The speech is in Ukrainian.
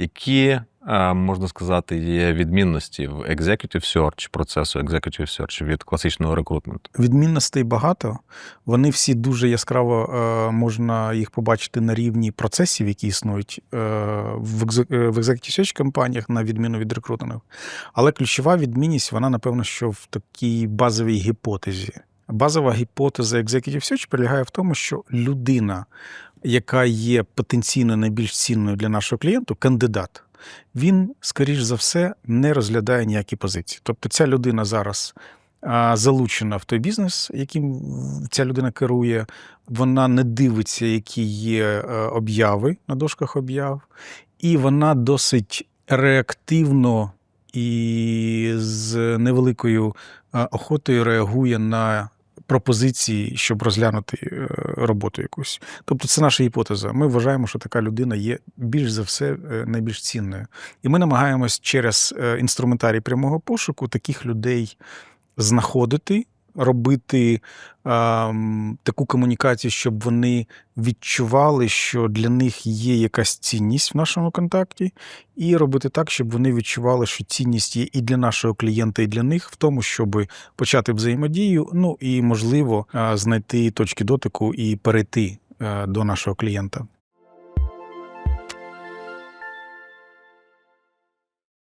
Які, е, можна сказати, є відмінності в executive search, процесу executive search від класичного рекрутменту? Відмінностей багато. Вони всі дуже яскраво е, можна їх побачити на рівні процесів, які існують е, в Executive Search компаніях, на відміну від рекрутингів. Але ключова відмінність, вона, напевно, що в такій базовій гіпотезі. Базова гіпотеза Executive Search полягає в тому, що людина, яка є потенційно найбільш цінною для нашого клієнту, кандидат, він, скоріш за все, не розглядає ніякі позиції. Тобто ця людина зараз залучена в той бізнес, яким ця людина керує. Вона не дивиться, які є е, обяви на дошках об'яв, і вона досить реактивно і з невеликою е, охотою реагує на пропозиції, щоб розглянути е, роботу якусь. Тобто, це наша гіпотеза. Ми вважаємо, що така людина є більш за все е, найбільш цінною. І ми намагаємось через е, інструментарій прямого пошуку таких людей знаходити, робити ем, таку комунікацію, щоб вони відчували, що для них є якась цінність в нашому контакті, і робити так, щоб вони відчували, що цінність є і для нашого клієнта, і для них в тому, щоб почати взаємодію, ну і можливо е, знайти точки дотику і перейти е, до нашого клієнта.